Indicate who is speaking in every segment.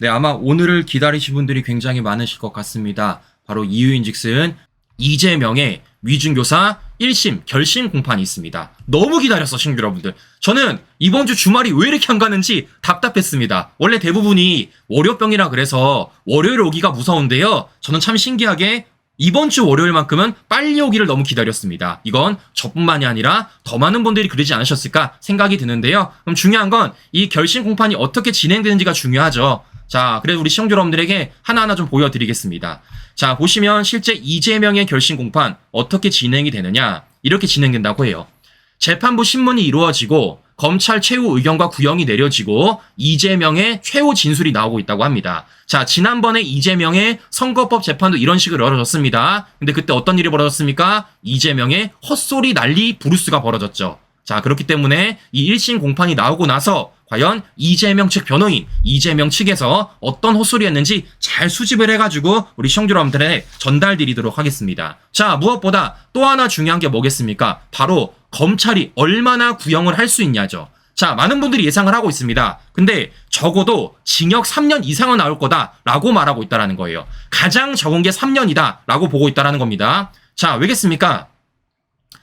Speaker 1: 네, 아마 오늘을 기다리신 분들이 굉장히 많으실 것 같습니다. 바로 이유인즉슨 이재명의 위중교사 1심 결심 공판이 있습니다. 너무 기다렸어, 친구 여러분들. 저는 이번 주 주말이 왜 이렇게 안 가는지 답답했습니다. 원래 대부분이 월요병이라 그래서 월요일 오기가 무서운데요. 저는 참 신기하게 이번 주 월요일만큼은 빨리 오기를 너무 기다렸습니다. 이건 저뿐만이 아니라 더 많은 분들이 그러지 않으셨을까 생각이 드는데요. 그럼 중요한 건 이 결심 공판이 어떻게 진행되는지가 중요하죠. 자, 그래서 우리 시청자 여러분들에게 하나하나 좀 보여드리겠습니다. 자, 보시면 실제 이재명의 결심 공판 어떻게 진행이 되느냐 이렇게 진행된다고 해요. 재판부 신문이 이루어지고 검찰 최후 의견과 구형이 내려지고 이재명의 최후 진술이 나오고 있다고 합니다. 자, 지난번에 이재명의 선거법 재판도 이런 식으로 벌어졌습니다. 근데 그때 어떤 일이 벌어졌습니까? 이재명의 헛소리 난리 부르스가 벌어졌죠. 자, 그렇기 때문에 이 1심 공판이 나오고 나서 과연 이재명 측 변호인, 이재명 측에서 어떤 헛소리 했는지 잘 수집을 해가지고 우리 시청자 여러분들에 전달 드리도록 하겠습니다. 자, 무엇보다 또 하나 중요한 게 뭐겠습니까? 바로 검찰이 얼마나 구형을 할 수 있냐죠. 자, 많은 분들이 예상을 하고 있습니다. 근데 적어도 징역 3년 이상은 나올 거다라고 말하고 있다라는 거예요. 가장 적은 게 3년이다라고 보고 있다라는 겁니다. 자, 왜겠습니까?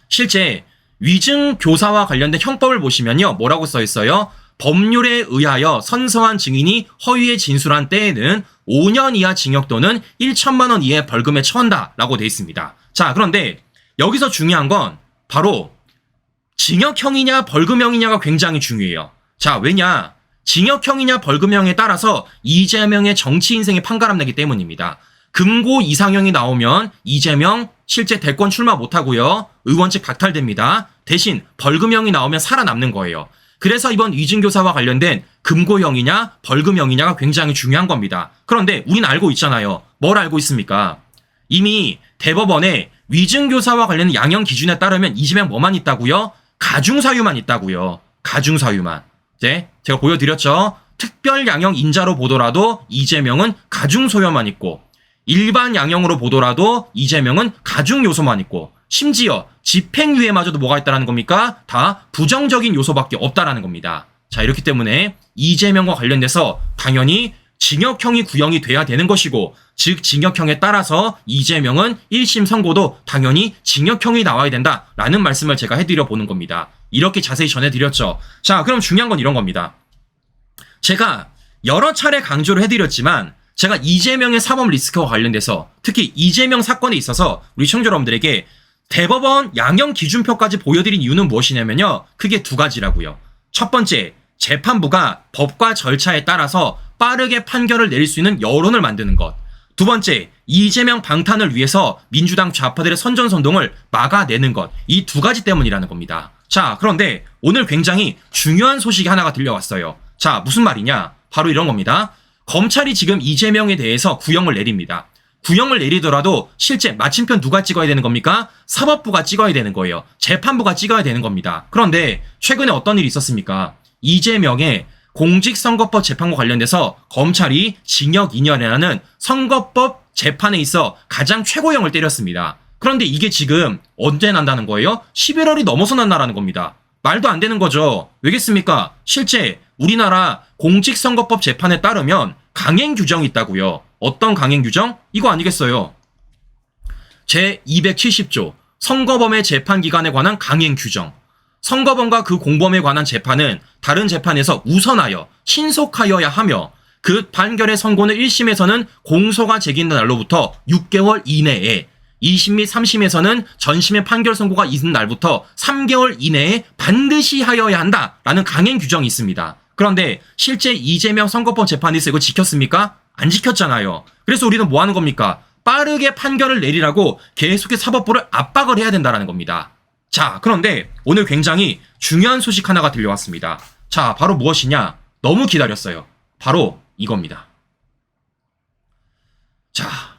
Speaker 1: 실제 위증 교사와 관련된 형법을 보시면요. 뭐라고 써 있어요? 법률에 의하여 선서한 증인이 허위에 진술한 때에는 5년 이하 징역 또는 1천만 원 이하의 벌금에 처한다라고 돼 있습니다. 자, 그런데 여기서 중요한 건 바로 징역형이냐 벌금형이냐가 굉장히 중요해요. 자, 왜냐? 징역형이냐 벌금형에 따라서 이재명의 정치 인생이 판가름 나기 때문입니다. 금고 이상형이 나오면 이재명 실제 대권 출마 못하고요. 의원직 박탈됩니다. 대신 벌금형이 나오면 살아남는 거예요. 그래서 이번 위증교사와 관련된 금고형이냐 벌금형이냐가 굉장히 중요한 겁니다. 그런데 우리는 알고 있잖아요. 뭘 알고 있습니까? 이미 대법원에 위증교사와 관련된 양형 기준에 따르면 이재명 뭐만 있다고요? 가중사유만 있다고요. 가중사유만. 이제 제가 보여드렸죠. 특별 양형 인자로 보더라도 이재명은 가중소유만 있고 일반 양형으로 보더라도 이재명은 가중 요소만 있고 심지어 집행유예마저도 뭐가 있다라는 겁니까? 다 부정적인 요소밖에 없다라는 겁니다. 자 이렇기 때문에 이재명과 관련돼서 당연히 징역형이 구형이 돼야 되는 것이고 즉 징역형에 따라서 이재명은 1심 선고도 당연히 징역형이 나와야 된다라는 말씀을 제가 해드려 보는 겁니다. 이렇게 자세히 전해드렸죠. 자 그럼 중요한 건 이런 겁니다. 제가 여러 차례 강조를 해드렸지만 제가 이재명의 사법 리스크와 관련돼서 특히 이재명 사건에 있어서 우리 시청자 여러분들에게 대법원 양형 기준표까지 보여드린 이유는 무엇이냐면요. 크게 두 가지라고요. 첫 번째, 재판부가 법과 절차에 따라서 빠르게 판결을 내릴 수 있는 여론을 만드는 것. 두 번째, 이재명 방탄을 위해서 민주당 좌파들의 선전선동을 막아내는 것. 이 두 가지 때문이라는 겁니다. 자, 그런데 오늘 굉장히 중요한 소식이 하나가 들려왔어요. 자, 무슨 말이냐? 바로 이런 겁니다. 검찰이 지금 이재명에 대해서 구형을 내립니다. 구형을 내리더라도 실제 마침표 누가 찍어야 되는 겁니까? 사법부가 찍어야 되는 거예요. 재판부가 찍어야 되는 겁니다. 그런데 최근에 어떤 일이 있었습니까? 이재명의 공직선거법 재판과 관련돼서 검찰이 징역 2년이라는 선거법 재판에 있어 가장 최고형을 때렸습니다. 그런데 이게 지금 언제 난다는 거예요? 11월이 넘어서 난다라는 겁니다. 말도 안 되는 거죠. 왜겠습니까? 실제 우리나라 공직선거법 재판에 따르면 강행 규정이 있다고요. 어떤 강행 규정? 이거 아니겠어요. 제 270조 선거범의 재판 기간에 관한 강행 규정. 선거범과 그 공범에 관한 재판은 다른 재판에서 우선하여 신속하여야 하며 그 판결의 선고는 1심에서는 공소가 제기된 날로부터 6개월 이내에 2심 및 3심에서는 전심의 판결 선고가 있는 날부터 3개월 이내에 반드시 하여야 한다라는 강행 규정이 있습니다. 그런데 실제 이재명 선거법 재판에서 이거 지켰습니까? 안 지켰잖아요. 그래서 우리는 뭐 하는 겁니까? 빠르게 판결을 내리라고 계속해서 사법부를 압박을 해야 된다는 겁니다. 자, 그런데 오늘 굉장히 중요한 소식 하나가 들려왔습니다. 자, 바로 무엇이냐? 너무 기다렸어요. 바로 이겁니다. 자,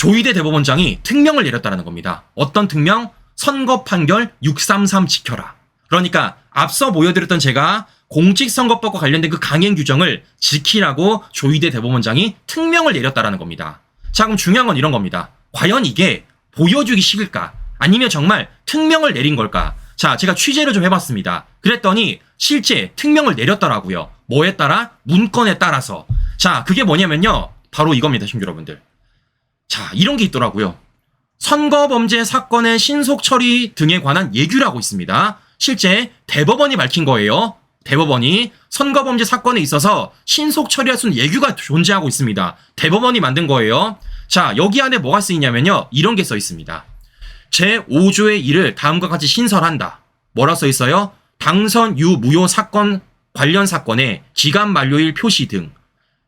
Speaker 1: 조희대 대법원장이 특명을 내렸다는 겁니다. 어떤 특명? 선거 판결 633 지켜라. 그러니까 앞서 보여드렸던 제가 공직선거법과 관련된 그 강행 규정을 지키라고 조희대 대법원장이 특명을 내렸다라는 겁니다. 자, 그럼 중요한 건 이런 겁니다. 과연 이게 보여주기 식일까? 아니면 정말 특명을 내린 걸까? 자, 제가 취재를 좀 해봤습니다. 그랬더니 실제 특명을 내렸더라고요. 뭐에 따라? 문건에 따라서. 자, 그게 뭐냐면요. 바로 이겁니다, 신규 여러분들. 자, 이런 게 있더라고요. 선거범죄 사건의 신속 처리 등에 관한 예규라고 있습니다. 실제 대법원이 밝힌 거예요. 대법원이 선거범죄 사건에 있어서 신속 처리할 수 있는 예규가 존재하고 있습니다. 대법원이 만든 거예요. 자, 여기 안에 뭐가 쓰이냐면요. 이런 게 써 있습니다. 제5조의 1을 다음과 같이 신설한다. 뭐라 써 있어요? 당선 유무효 사건 관련 사건의 기간 만료일 표시 등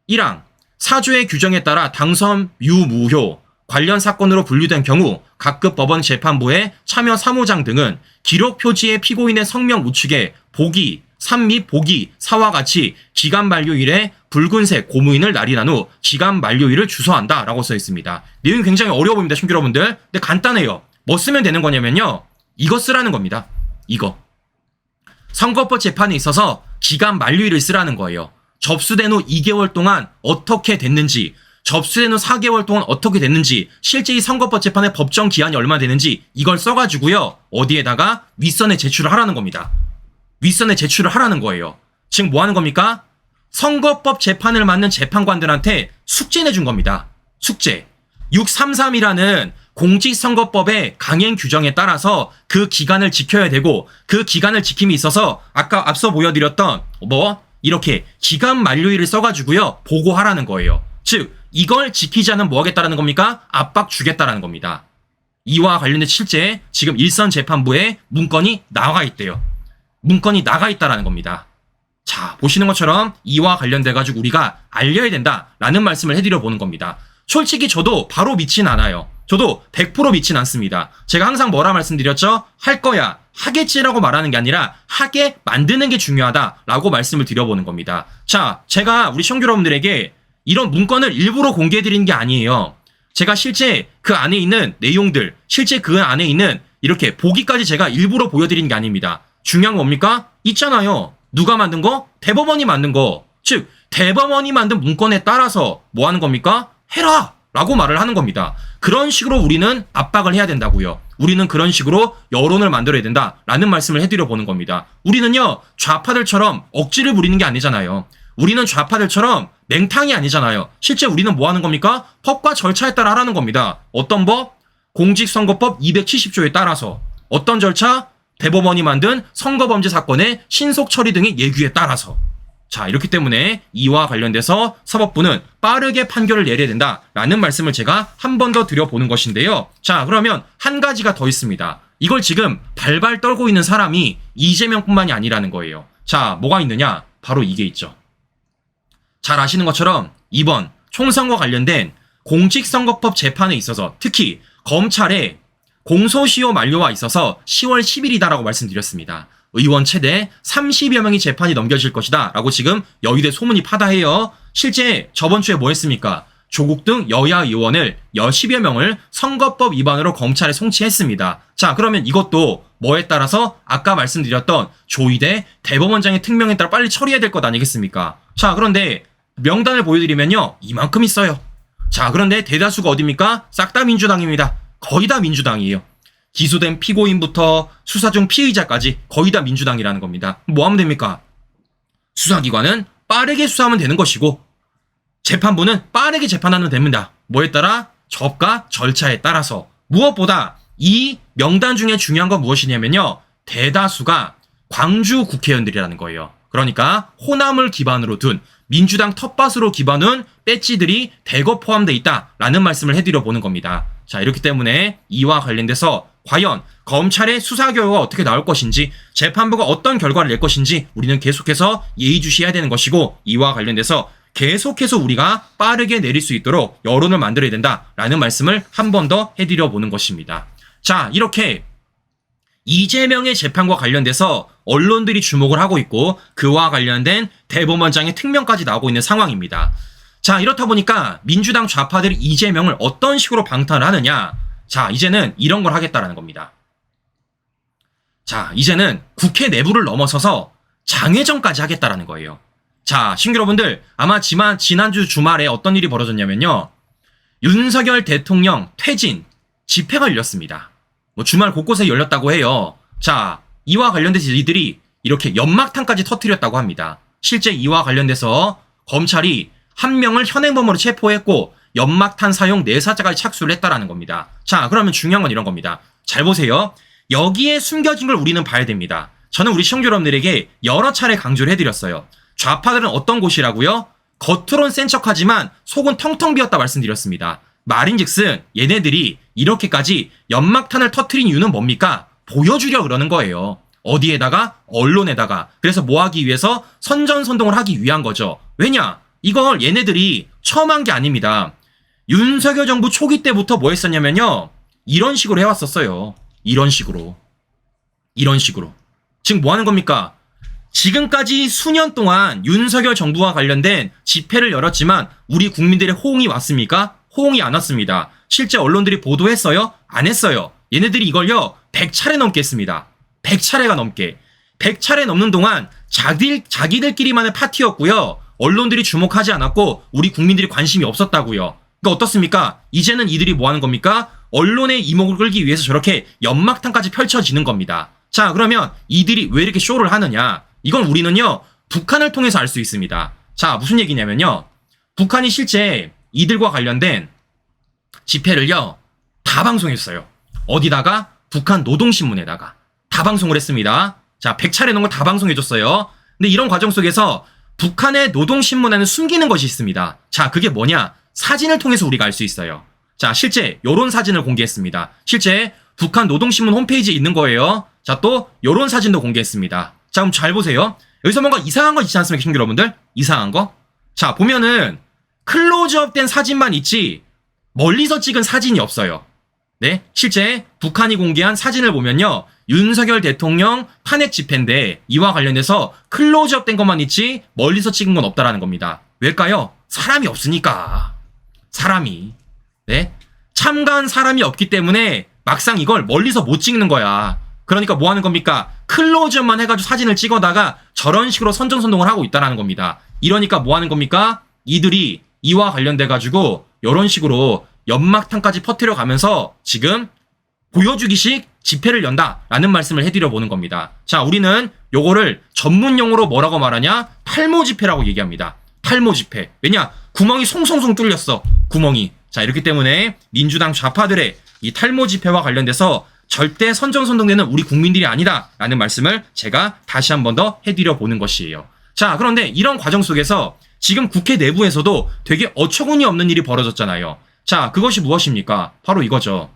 Speaker 1: 1항 4조의 규정에 따라 당선 유무효 관련 사건으로 분류된 경우 각급 법원 재판부의 참여 사무장 등은 기록 표지의 피고인의 성명 우측에 보기 3및 보기 4와 같이 기간 만료일에 붉은색 고무인을 날인한 후 기간 만료일을 주소한다 라고 써 있습니다. 내용이 굉장히 어려워 보입니다, 신규 여러분들. 근데 간단해요. 뭐 쓰면 되는 거냐면요. 이거 쓰라는 겁니다. 이거. 선거법 재판에 있어서 기간 만료일을 쓰라는 거예요. 접수된 후 2개월 동안 어떻게 됐는지, 접수된 후 4개월 동안 어떻게 됐는지, 실제 이 선거법 재판의 법정 기한이 얼마 되는지 이걸 써가지고요. 어디에다가 윗선에 제출을 하라는 겁니다. 윗선에 제출을 하라는 거예요. 지금 뭐 하는 겁니까? 선거법 재판을 맡는 재판관들한테 숙제 내준 겁니다. 숙제. 633이라는 공직선거법의 강행 규정에 따라서 그 기간을 지켜야 되고 그 기간을 지킴이 있어서 아까 앞서 보여드렸던 뭐 이렇게 기간 만료일을 써가지고요 보고하라는 거예요. 즉 이걸 지키지 않으면 뭐 하겠다라는 겁니까? 압박 주겠다라는 겁니다. 이와 관련된 실제 지금 일선 재판부에 문건이 나와 있대요. 문건이 나가 있다라는 겁니다. 자, 보시는 것처럼 이와 관련돼 가지고 우리가 알려야 된다라는 말씀을 해드려 보는 겁니다. 솔직히 저도 바로 믿진 않아요. 저도 100% 믿진 않습니다. 제가 항상 뭐라 말씀드렸죠? 할 거야, 하겠지라고 말하는 게 아니라 하게 만드는 게 중요하다라고 말씀을 드려보는 겁니다. 자, 제가 우리 시청자 여러분들에게 이런 문건을 일부러 공개해 드리는 게 아니에요. 제가 실제 그 안에 있는 내용들, 실제 그 안에 있는 이렇게 보기까지 제가 일부러 보여드리는 게 아닙니다. 중요한 건 뭡니까? 있잖아요. 누가 만든 거? 대법원이 만든 거. 즉, 대법원이 만든 문건에 따라서 뭐 하는 겁니까? 해라! 라고 말을 하는 겁니다. 그런 식으로 우리는 압박을 해야 된다고요. 우리는 그런 식으로 여론을 만들어야 된다. 라는 말씀을 해드려 보는 겁니다. 우리는요, 좌파들처럼 억지를 부리는 게 아니잖아요. 우리는 좌파들처럼 맹탕이 아니잖아요. 실제 우리는 뭐 하는 겁니까? 법과 절차에 따라 하라는 겁니다. 어떤 법? 공직선거법 270조에 따라서. 어떤 절차? 대법원이 만든 선거범죄 사건의 신속 처리 등의 예규에 따라서. 자, 이렇기 때문에 이와 관련돼서 사법부는 빠르게 판결을 내려야 된다라는 말씀을 제가 한 번 더 드려보는 것인데요. 자, 그러면 한 가지가 더 있습니다. 이걸 지금 발발 떨고 있는 사람이 이재명뿐만이 아니라는 거예요. 자, 뭐가 있느냐? 바로 이게 있죠. 잘 아시는 것처럼 이번 총선과 관련된 공직선거법 재판에 있어서 특히 검찰의 공소시효 만료와 있어서 10월 10일이다라고 말씀드렸습니다. 의원 최대 30여 명이 재판이 넘겨질 것이다 라고 지금 여의대 소문이 파다해요. 실제 저번 주에 뭐 했습니까? 조국 등 여야 의원을 여십여 명을 선거법 위반으로 검찰에 송치했습니다. 자, 그러면 이것도 뭐에 따라서 아까 말씀드렸던 조의대 대법원장의 특명에 따라 빨리 처리해야 될 것 아니겠습니까? 자, 그런데 명단을 보여드리면요. 이만큼 있어요. 자, 그런데 대다수가 어딥니까? 싹 다 민주당입니다. 거의 다 민주당이에요. 기소된 피고인부터 수사 중 피의자까지 거의 다 민주당이라는 겁니다. 뭐 하면 됩니까? 수사기관은 빠르게 수사하면 되는 것이고 재판부는 빠르게 재판하면 됩니다. 뭐에 따라? 접과 절차에 따라서 무엇보다 이 명단 중에 중요한 건 무엇이냐면요. 대다수가 광주 국회의원들이라는 거예요. 그러니까 호남을 기반으로 둔 민주당 텃밭으로 기반한 배지들이 대거 포함되어 있다라는 말씀을 해드려 보는 겁니다. 자 이렇기 때문에 이와 관련돼서 과연 검찰의 수사 결과가 어떻게 나올 것인지 재판부가 어떤 결과를 낼 것인지 우리는 계속해서 예의주시해야 되는 것이고 이와 관련돼서 계속해서 우리가 빠르게 내릴 수 있도록 여론을 만들어야 된다라는 말씀을 한 번 더 해드려 보는 것입니다. 자 이렇게 이재명의 재판과 관련돼서 언론들이 주목을 하고 있고 그와 관련된 대법원장의 특명까지 나오고 있는 상황입니다. 자 이렇다 보니까 민주당 좌파들이 이재명을 어떤 식으로 방탄을 하느냐 자 이제는 이런 걸 하겠다라는 겁니다. 자 이제는 국회 내부를 넘어서서 장애정까지 하겠다라는 거예요. 자 신규 여러분들 아마 지만 지난주 주말에 어떤 일이 벌어졌냐면요 윤석열 대통령 퇴진 집회가 열렸습니다. 뭐 주말 곳곳에 열렸다고 해요. 자, 이와 관련돼서 이들이 이렇게 연막탄까지 터뜨렸다고 합니다. 실제 이와 관련돼서 검찰이 한 명을 현행범으로 체포했고 연막탄 사용 내사자까지 착수를 했다라는 겁니다. 자, 그러면 중요한 건 이런 겁니다. 잘 보세요. 여기에 숨겨진 걸 우리는 봐야 됩니다. 저는 우리 시청자 여러분들에게 여러 차례 강조를 해드렸어요. 좌파들은 어떤 곳이라고요? 겉으론 센 척하지만 속은 텅텅 비었다 말씀드렸습니다. 말인즉슨 얘네들이 이렇게까지 연막탄을 터트린 이유는 뭡니까? 보여주려 그러는 거예요. 어디에다가 언론에다가 그래서 뭐 하기 위해서 선전선동을 하기 위한 거죠. 왜냐? 이걸 얘네들이 처음 한 게 아닙니다. 윤석열 정부 초기 때부터 뭐 했었냐면요. 이런 식으로 해왔었어요. 이런 식으로. 이런 식으로. 지금 뭐 하는 겁니까? 지금까지 수년 동안 윤석열 정부와 관련된 집회를 열었지만 우리 국민들의 호응이 왔습니까? 호응이 안 왔습니다. 실제 언론들이 보도했어요? 안 했어요. 얘네들이 이걸요, 100차례 넘게 했습니다. 100차례가 넘게. 100차례 넘는 동안 자기, 자기들끼리만의 파티였고요. 언론들이 주목하지 않았고 우리 국민들이 관심이 없었다고요. 그러니까 어떻습니까? 이제는 이들이 뭐 하는 겁니까? 언론의 이목을 끌기 위해서 저렇게 연막탄까지 펼쳐지는 겁니다. 자, 그러면 이들이 왜 이렇게 쇼를 하느냐? 이건 우리는요, 북한을 통해서 알 수 있습니다. 자, 무슨 얘기냐면요. 북한이 실제 이들과 관련된 집회를요, 다 방송했어요. 어디다가? 북한 노동신문에다가 다 방송을 했습니다. 자, 100차례 넘은 걸다 방송해줬어요. 근데 이런 과정 속에서 북한의 노동신문에는 숨기는 것이 있습니다. 자, 그게 뭐냐? 사진을 통해서 우리가 알 수 있어요. 자, 실제 요런 사진을 공개했습니다. 실제 북한 노동신문 홈페이지에 있는 거예요. 자, 또 요런 사진도 공개했습니다. 자, 그럼 잘 보세요. 여기서 뭔가 이상한 거 있지 않습니까, 친구 여러분들? 이상한 거? 자, 보면은 클로즈업 된 사진만 있지 멀리서 찍은 사진이 없어요. 네, 실제 북한이 공개한 사진을 보면요. 윤석열 대통령 탄핵 집회인데 이와 관련해서 클로즈업 된 것만 있지 멀리서 찍은 건 없다라는 겁니다. 왜일까요? 사람이 없으니까. 사람이. 네? 참가한 사람이 없기 때문에 막상 이걸 멀리서 못 찍는 거야. 그러니까 뭐 하는 겁니까? 클로즈업만 해가지고 사진을 찍어다가 저런 식으로 선전선동을 하고 있다라는 겁니다. 이러니까 뭐 하는 겁니까? 이들이 이와 관련돼가지고 이런 식으로 연막탄까지 퍼뜨려 가면서 지금 보여주기식 집회를 연다라는 말씀을 해드려 보는 겁니다. 자, 우리는 요거를 전문 용어로 뭐라고 말하냐? 탈모 집회라고 얘기합니다. 탈모 집회. 왜냐? 구멍이 송송송 뚫렸어. 구멍이. 자, 이렇기 때문에 민주당 좌파들의 이 탈모 집회와 관련돼서 절대 선정선동되는 우리 국민들이 아니다라는 말씀을 제가 다시 한 번 더 해드려 보는 것이에요. 자, 그런데 이런 과정 속에서 지금 국회 내부에서도 되게 어처구니 없는 일이 벌어졌잖아요. 자, 그것이 무엇입니까? 바로 이거죠.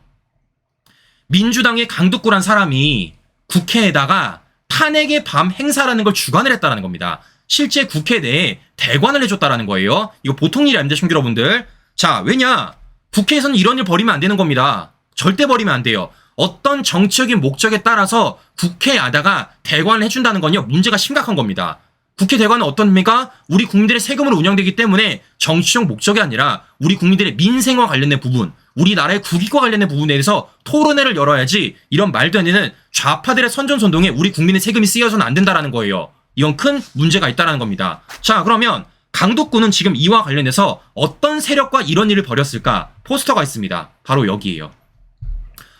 Speaker 1: 민주당의 강두꾸란 사람이 국회에다가 탄핵의 밤 행사라는 걸 주관을 했다라는 겁니다. 실제 국회 내에 대관을 해줬다라는 거예요. 이거 보통 일이 아닙니다, 청취 여러분들. 자, 왜냐? 국회에서는 이런 일 벌이면 안 되는 겁니다. 절대 벌이면 안 돼요. 어떤 정치적인 목적에 따라서 국회에다가 대관을 해준다는 건요, 문제가 심각한 겁니다. 국회 대관은 어떻습니까? 우리 국민들의 세금으로 운영되기 때문에 정치적 목적이 아니라 우리 국민들의 민생과 관련된 부분, 우리나라의 국익과 관련된 부분에 대해서 토론회를 열어야지 이런 말도 안 되는 좌파들의 선전선동에 우리 국민의 세금이 쓰여서는 안 된다라는 거예요. 이건 큰 문제가 있다라는 겁니다. 자, 그러면 강독구는 지금 이와 관련해서 어떤 세력과 이런 일을 벌였을까? 포스터가 있습니다. 바로 여기에요.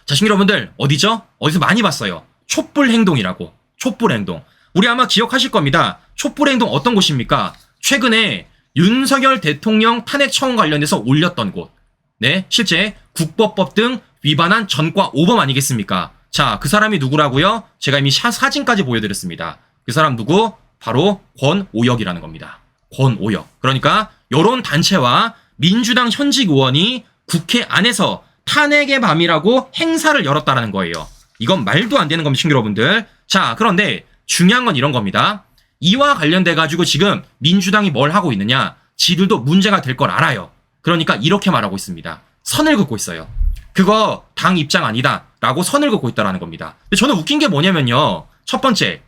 Speaker 1: 자, 시민 여러분들, 어디죠? 어디서 많이 봤어요. 촛불 행동이라고. 촛불 행동. 우리 아마 기억하실 겁니다. 촛불 행동 어떤 곳입니까? 최근에 윤석열 대통령 탄핵 청원 관련해서 올렸던 곳. 네, 실제 국법법 등 위반한 전과 오범 아니겠습니까? 자, 그 사람이 누구라고요? 제가 이미 샷 사진까지 보여드렸습니다. 그 사람 누구? 바로 권오혁이라는 겁니다. 권오혁. 그러니까 요런 단체와 민주당 현직 의원이 국회 안에서 탄핵의 밤이라고 행사를 열었다라는 거예요. 이건 말도 안 되는 겁니다, 친구 여러분들. 자, 그런데 중요한 건 이런 겁니다. 이와 관련돼 가지고 지금 민주당이 뭘 하고 있느냐? 지들도 문제가 될 걸 알아요. 그러니까 이렇게 말하고 있습니다. 선을 긋고 있어요. 그거 당 입장 아니다. 라고 선을 긋고 있다라는 겁니다. 근데 저는 웃긴 게 뭐냐면요. 첫 번째,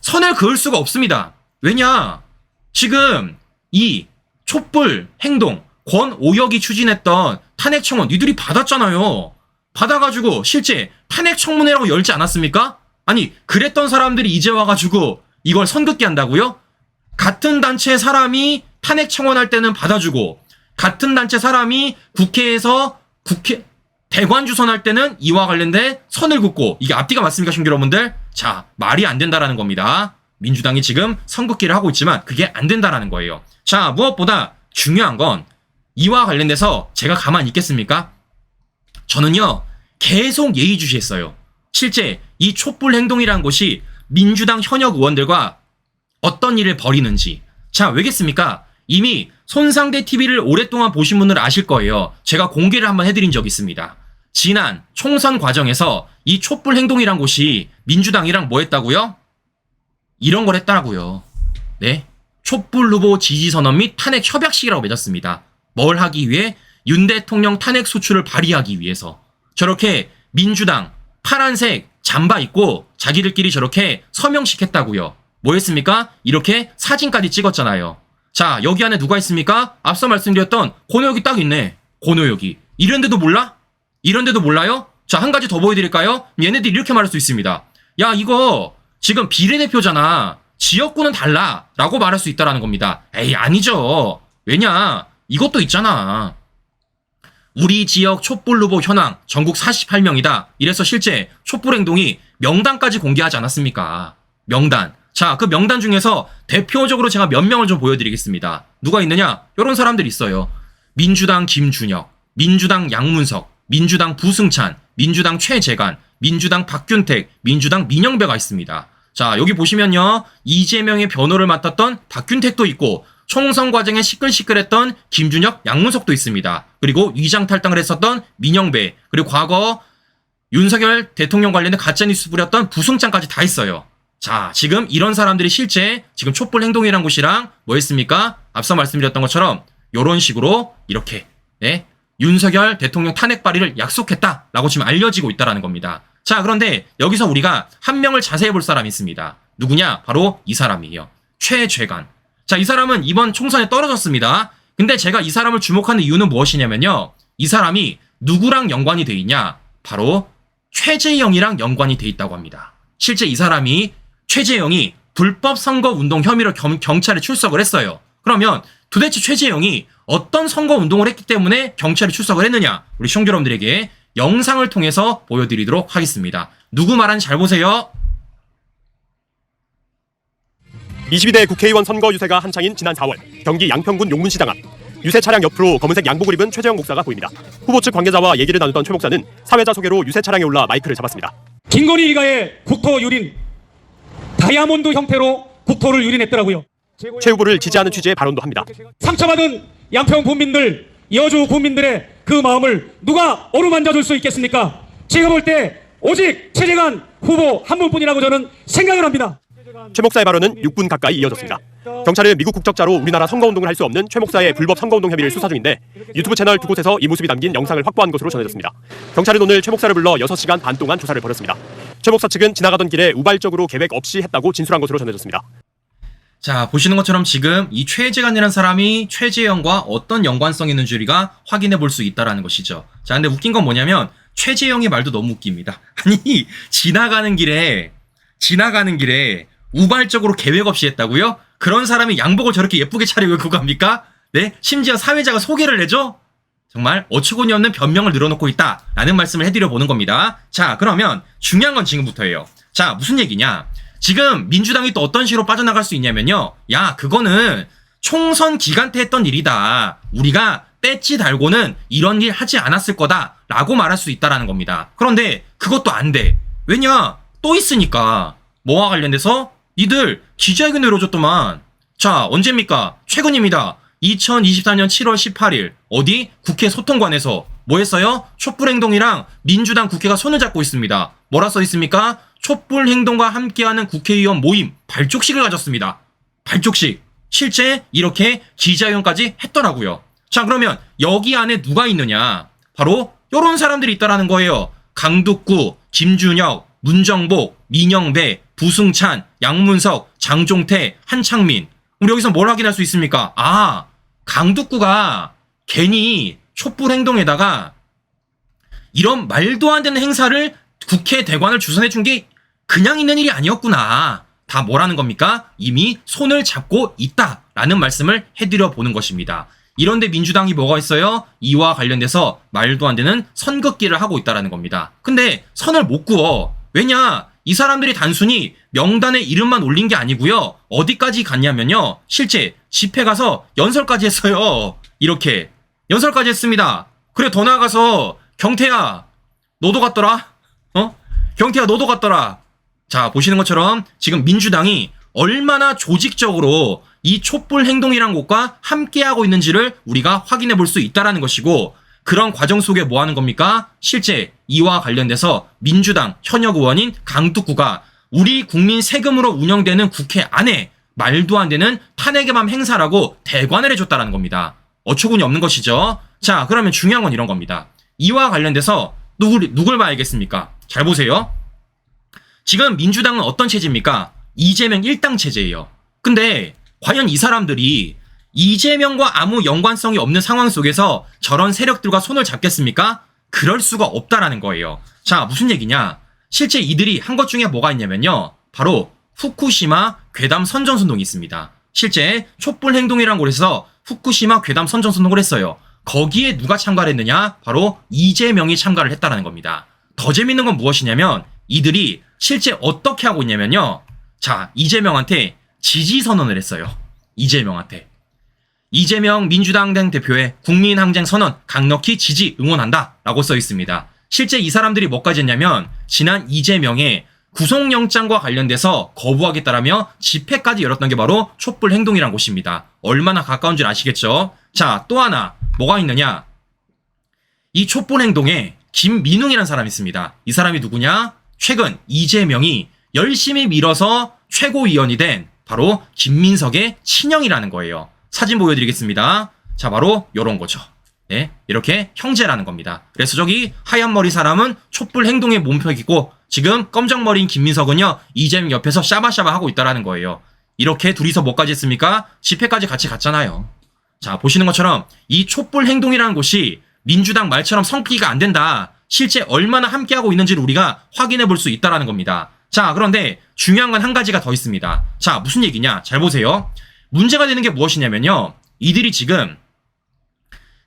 Speaker 1: 선을 그을 수가 없습니다. 왜냐? 지금 이 촛불 행동 권오혁이 추진했던 탄핵 청원 니들이 받았잖아요. 받아가지고 실제 탄핵 청문회라고 열지 않았습니까? 아니 그랬던 사람들이 이제 와가지고 이걸 선긋게 한다고요? 같은 단체 사람이 탄핵 청원할 때는 받아주고 같은 단체 사람이 국회에서 국회 대관 주선할 때는 이와 관련된 선을 긋고 이게 앞뒤가 맞습니까, 신규 여러분들? 자, 말이 안 된다라는 겁니다. 민주당이 지금 선긋기를 하고 있지만 그게 안 된다라는 거예요. 자, 무엇보다 중요한 건 이와 관련돼서 제가 가만히 있겠습니까? 저는요, 계속 예의주시했어요. 실제 이 촛불 행동이라는 것이 민주당 현역 의원들과 어떤 일을 벌이는지. 자, 왜겠습니까? 이미 손상대 TV를 오랫동안 보신 분들 아실 거예요. 제가 공개를 한번 해드린 적이 있습니다. 지난 총선 과정에서 이 촛불 행동이란 곳이 민주당이랑 뭐 했다고요? 이런 걸 했다고요. 네. 촛불 후보 지지 선언 및 탄핵 협약식이라고 맺었습니다. 뭘 하기 위해 윤 대통령 탄핵 소추를 발의하기 위해서 저렇게 민주당 파란색 잠바 입고 자기들끼리 저렇게 서명식 했다고요. 뭐 했습니까? 이렇게 사진까지 찍었잖아요. 자, 여기 안에 누가 있습니까? 앞서 말씀드렸던 고노역이 딱 있네. 고노역이. 이런데도 몰라? 이런데도 몰라요? 자, 한 가지 더 보여드릴까요? 얘네들이 이렇게 말할 수 있습니다. 야, 이거 지금 비례대표잖아. 지역구는 달라. 라고 말할 수 있다라는 겁니다. 에이, 아니죠. 왜냐? 이것도 있잖아. 우리 지역 촛불 후보 현황 전국 48명이다. 이래서 실제 촛불 행동이 명단까지 공개하지 않았습니까? 명단. 자, 그 명단 중에서 대표적으로 제가 몇 명을 좀 보여드리겠습니다. 누가 있느냐? 이런 사람들 있어요. 민주당 김준혁, 민주당 양문석, 민주당 부승찬, 민주당 최재관, 민주당 박균택, 민주당 민영배가 있습니다. 자, 여기 보시면요. 이재명의 변호를 맡았던 박균택도 있고, 총선 과정에 시끌시끌했던 김준혁, 양문석도 있습니다. 그리고 위장 탈당을 했었던 민영배, 그리고 과거 윤석열 대통령 관련된 가짜뉴스 뿌렸던 부승찬까지 다 있어요. 자, 지금 이런 사람들이 실제 지금 촛불 행동이란 곳이랑 뭐 했습니까? 앞서 말씀드렸던 것처럼 이런 식으로 이렇게 네, 윤석열 대통령 탄핵 발의를 약속했다라고 지금 알려지고 있다라는 겁니다. 자, 그런데 여기서 우리가 한 명을 자세히 볼 사람이 있습니다. 누구냐? 바로 이 사람이에요. 최재관. 자, 이 사람은 이번 총선에 떨어졌습니다. 근데 제가 이 사람을 주목하는 이유는 무엇이냐면요. 이 사람이 누구랑 연관이 돼 있냐? 바로 최재형이랑 연관이 돼 있다고 합니다. 실제 이 사람이 최재형이 불법 선거 운동 혐의로 겸- 경찰에 출석을 했어요. 그러면 도대체 최재형이 어떤 선거 운동을 했기 때문에 경찰에 출석을 했느냐? 우리 시청자 여러분들에게 영상을 통해서 보여드리도록 하겠습니다. 누구 말하는지 잘 보세요.
Speaker 2: 22대 국회의원 선거 유세가 한창인 지난 4월 경기 양평군 용문시장 앞 유세 차량 옆으로 검은색 양복을 입은 최재형 목사가 보입니다. 후보 측 관계자와 얘기를 나누던 최 목사는 사회자 소개로 유세 차량에 올라 마이크를 잡았습니다.
Speaker 3: 김건희 일가의 국토 유린 다이아몬드 형태로 국토를 유린했더라고요.
Speaker 2: 최 후보를 지지하는 취지의 발언도 합니다.
Speaker 3: 상처받은 양평 국민들, 여주 국민들의 그 마음을 누가 어루만져 줄 수 있겠습니까? 제가 볼 때 오직 최재관 후보 한 분뿐이라고 저는 생각을 합니다.
Speaker 2: 최 목사의 발언은 6분 가까이 이어졌습니다. 경찰은 미국 국적자로 우리나라 선거운동을 할 수 없는 최 목사의 불법 선거운동 혐의를 수사 중인데 유튜브 채널 두 곳에서 이 모습이 담긴 영상을 확보한 것으로 전해졌습니다. 경찰은 오늘 최 목사를 불러 6시간 반 동안 조사를 벌였습니다. 최 목사 측은 지나가던 길에 우발적으로 계획 없이 했다고 진술한 것으로 전해졌습니다.
Speaker 1: 자, 보시는 것처럼 지금 이 최재관이라는 사람이 최재형과 어떤 연관성이 있는지 우리가 확인해 볼 수 있다라는 것이죠. 자, 근데 웃긴 건 뭐냐면 최재형의 말도 너무 웃깁니다. 아니, 지나가는 길에 지나가는 길에 우발적으로 계획 없이 했다고요? 그런 사람이 양복을 저렇게 예쁘게 그거 합니까? 네? 심지어 사회자가 소개를 해줘? 정말 어처구니 없는 변명을 늘어놓고 있다라는 말씀을 해드려 보는 겁니다. 자, 그러면 중요한 건 지금부터예요. 자, 무슨 얘기냐? 지금 민주당이 또 어떤 식으로 빠져나갈 수 있냐면요. 야, 그거는 총선 기간 때 했던 일이다. 우리가 배지 달고는 이런 일 하지 않았을 거다라고 말할 수 있다라는 겁니다. 그런데 그것도 안 돼. 왜냐? 또 있으니까. 뭐와 관련돼서 니들 기자회견을 열어줬더만. 자, 언제입니까? 최근입니다. 2024년 7월 18일 어디 국회 소통관에서 뭐 했어요? 촛불 행동이랑 민주당 국회가 손을 잡고 있습니다. 뭐라 써 있습니까? 촛불 행동과 함께하는 국회의원 모임 발족식을 가졌습니다. 발족식. 실제 이렇게 기자회견까지 했더라고요. 자, 그러면 여기 안에 누가 있느냐? 바로 요런 사람들이 있다라는 거예요. 강북구, 김준혁, 문정복, 민영배, 부승찬, 양문석, 장종태, 한창민. 우리 여기서 뭘 확인할 수 있습니까? 아, 강북구가 괜히 촛불 행동에다가 이런 말도 안 되는 행사를 국회 대관을 주선해 준 게 그냥 있는 일이 아니었구나. 다 뭐라는 겁니까? 이미 손을 잡고 있다 라는 말씀을 해드려 보는 것입니다. 이런데 민주당이 뭐가 있어요? 이와 관련돼서 말도 안 되는 선긋기를 하고 있다라는 겁니다. 근데 선을 못 구어. 왜냐? 이 사람들이 단순히 명단에 이름만 올린 게 아니고요. 어디까지 갔냐면요. 실제 집회 가서 연설까지 했어요. 이렇게 연설까지 했습니다. 그래 더 나아가서 경태야 너도 갔더라? 어? 경태야 너도 갔더라. 자 보시는 것처럼 지금 민주당이 얼마나 조직적으로 이 촛불 행동이란 곳과 함께하고 있는지를 우리가 확인해 볼 수 있다라는 것이고 그런 과정 속에 뭐 하는 겁니까? 실제 이와 관련돼서 민주당 현역 의원인 강특구가 우리 국민 세금으로 운영되는 국회 안에 말도 안 되는 탄핵의 밤 행사라고 대관을 해줬다라는 겁니다. 어처구니 없는 것이죠. 자, 그러면 중요한 건 이런 겁니다. 이와 관련돼서 누굴, 누굴 봐야겠습니까? 잘 보세요. 지금 민주당은 어떤 체제입니까? 이재명 일당 체제예요. 근데 과연 이 사람들이 이재명과 아무 연관성이 없는 상황 속에서 저런 세력들과 손을 잡겠습니까? 그럴 수가 없다라는 거예요. 자, 무슨 얘기냐? 실제 이들이 한 것 중에 뭐가 있냐면요. 바로 후쿠시마 괴담 선전선동이 있습니다. 실제 촛불 행동이라는 곳에서 후쿠시마 괴담 선전선동을 했어요. 거기에 누가 참가를 했느냐? 바로 이재명이 참가를 했다라는 겁니다. 더 재밌는 건 무엇이냐면 이들이 실제 어떻게 하고 있냐면요. 자, 이재명한테 지지 선언을 했어요. 이재명한테. 이재명 민주당 당 대표의 국민항쟁 선언 강력히 지지 응원한다 라고 써 있습니다. 실제 이 사람들이 뭐까지 했냐면 지난 이재명의 구속영장과 관련돼서 거부하겠다라며 집회까지 열었던 게 바로 촛불 행동이란 곳입니다. 얼마나 가까운 줄 아시겠죠? 자, 또 하나 뭐가 있느냐? 이 촛불 행동에 김민웅이라는 사람이 있습니다. 이 사람이 누구냐? 최근 이재명이 열심히 밀어서 최고위원이 된 바로 김민석의 친형이라는 거예요. 사진 보여드리겠습니다. 자, 바로 요런 거죠. 네, 이렇게 형제라는 겁니다. 그래서 저기 하얀 머리 사람은 촛불 행동의 몸표이고 지금 검정 머리인 김민석은요 이재명 옆에서 샤바샤바 하고 있다라는 거예요. 이렇게 둘이서 뭐까지 했습니까? 집회까지 같이 갔잖아요. 자, 보시는 것처럼 이 촛불 행동이라는 곳이 민주당 말처럼 성피가 안 된다. 실제 얼마나 함께하고 있는지를 우리가 확인해 볼 수 있다라는 겁니다. 자, 그런데 중요한 건 한 가지가 더 있습니다. 자, 무슨 얘기냐? 잘 보세요. 문제가 되는 게 무엇이냐면요. 이들이 지금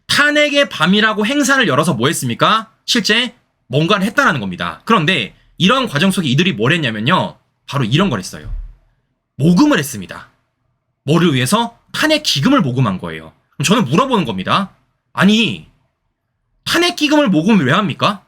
Speaker 1: 탄핵의 밤이라고 행사를 열어서 뭐 했습니까? 실제 뭔가를 했다라는 겁니다. 그런데 이런 과정 속에 이들이 뭘 했냐면요. 바로 이런 걸 했어요. 모금을 했습니다. 뭐를 위해서? 탄핵 기금을 모금한 거예요. 저는 물어보는 겁니다. 아니, 탄핵 기금을 모금을 왜 합니까?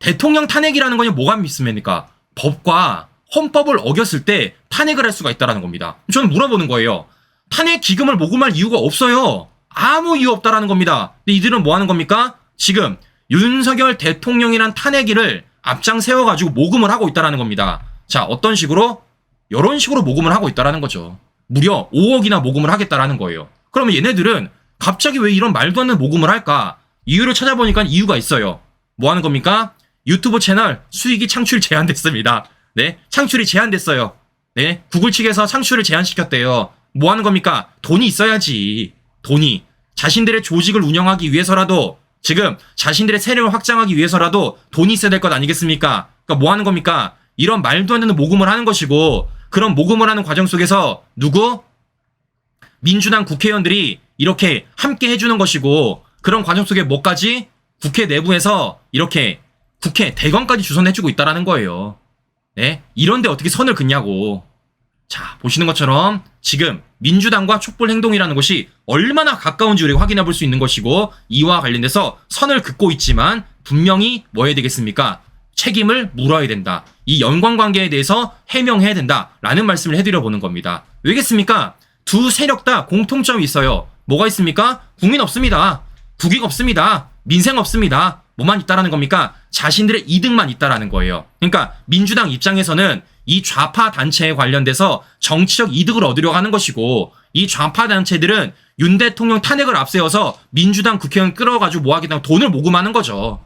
Speaker 1: 대통령 탄핵이라는 거는 뭐가 있습니까? 법과 헌법을 어겼을 때 탄핵을 할 수가 있다라는 겁니다. 저는 물어보는 거예요. 탄핵 기금을 모금할 이유가 없어요. 아무 이유 없다라는 겁니다. 근데 이들은 뭐 하는 겁니까? 지금 윤석열 대통령이란 탄핵이를 앞장 세워가지고 모금을 하고 있다라는 겁니다. 자, 어떤 식으로? 이런 식으로 모금을 하고 있다라는 거죠. 무려 5억이나 모금을 하겠다라는 거예요. 그러면 얘네들은 갑자기 왜 이런 말도 안 되는 모금을 할까? 이유를 찾아보니까 이유가 있어요. 뭐 하는 겁니까? 유튜브 채널 수익이 창출 제한됐습니다. 네, 창출이 제한됐어요. 네, 구글 측에서 창출을 제한시켰대요. 뭐 하는 겁니까? 돈이 있어야지. 돈이. 자신들의 조직을 운영하기 위해서라도 지금 자신들의 세력을 확장하기 위해서라도 돈이 있어야 될 것 아니겠습니까? 그러니까 뭐 하는 겁니까? 이런 말도 안 되는 모금을 하는 것이고 그런 모금을 하는 과정 속에서 누구? 민주당 국회의원들이 이렇게 함께 해주는 것이고 그런 과정 속에 뭐까지? 국회 내부에서 이렇게 국회 대관까지 주선해주고 있다라는 거예요. 네? 이런데 어떻게 선을 긋냐고. 자, 보시는 것처럼 지금 민주당과 촛불 행동이라는 것이 얼마나 가까운지 우리가 확인해 볼 수 있는 것이고 이와 관련돼서 선을 긋고 있지만 분명히 뭐 해야 되겠습니까? 책임을 물어야 된다. 이 연관 관계에 대해서 해명해야 된다라는 말씀을 해드려 보는 겁니다. 왜겠습니까? 두 세력 다 공통점이 있어요. 뭐가 있습니까? 국민 없습니다. 국익 없습니다. 민생 없습니다. 뭐만 있다라는 겁니까? 자신들의 이득만 있다라는 거예요. 그러니까 민주당 입장에서는 이 좌파 단체에 관련돼서 정치적 이득을 얻으려고 하는 것이고 이 좌파 단체들은 윤 대통령 탄핵을 앞세워서 민주당 국회의원 끌어가지고 뭐하겠다고 돈을 모금하는 거죠.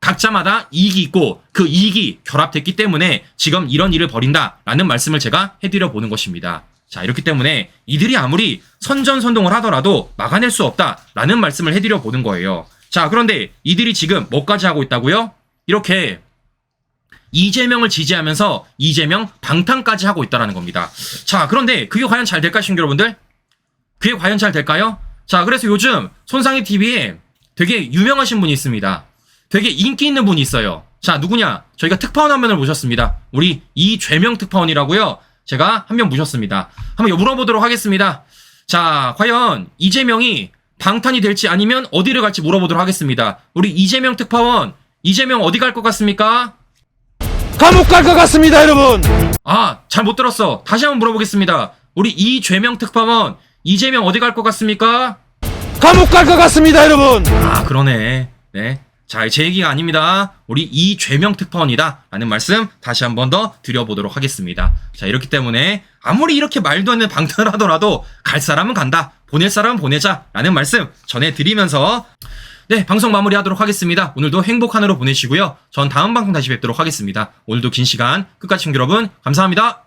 Speaker 1: 각자마다 이익이 있고 그 이익이 결합됐기 때문에 지금 이런 일을 벌인다라는 말씀을 제가 해드려 보는 것입니다. 자 이렇기 때문에 이들이 아무리 선전선동을 하더라도 막아낼 수 없다라는 말씀을 해드려 보는 거예요. 자 그런데 이들이 지금 뭐까지 하고 있다고요? 이렇게 이재명을 지지하면서 이재명 방탄까지 하고 있다라는 겁니다. 자 그런데 그게 과연 잘 될까요, 신규 여러분들? 그게 과연 잘 될까요? 자 그래서 요즘 손상희 TV에 되게 유명하신 분이 있습니다. 되게 인기 있는 분이 있어요. 자, 누구냐? 저희가 특파원 한 명을 모셨습니다. 우리 이죄명 특파원이라고요. 제가 한 명 모셨습니다. 한번 물어보도록 하겠습니다. 자, 과연 이재명이 방탄이 될지 아니면 어디를 갈지 물어보도록 하겠습니다. 우리 이재명 특파원, 이재명 어디 갈 것 같습니까?
Speaker 4: 감옥 갈 것 같습니다, 여러분.
Speaker 1: 아, 잘 못 들었어. 다시 한번 물어보겠습니다. 우리 이죄명 특파원, 이재명 어디 갈 것 같습니까?
Speaker 4: 감옥 갈 것 같습니다, 여러분.
Speaker 1: 아, 그러네. 네. 자, 제 얘기가 아닙니다. 우리 이 죄명 특파원이다. 라는 말씀 다시 한 번 더 드려보도록 하겠습니다. 자, 이렇기 때문에 아무리 이렇게 말도 안 되는 방탄을 하더라도 갈 사람은 간다. 보낼 사람은 보내자. 라는 말씀 전해드리면서 네, 방송 마무리 하도록 하겠습니다. 오늘도 행복한 하루 보내시고요. 전 다음 방송 다시 뵙도록 하겠습니다. 오늘도 긴 시간 끝까지 시청자 여러분 감사합니다.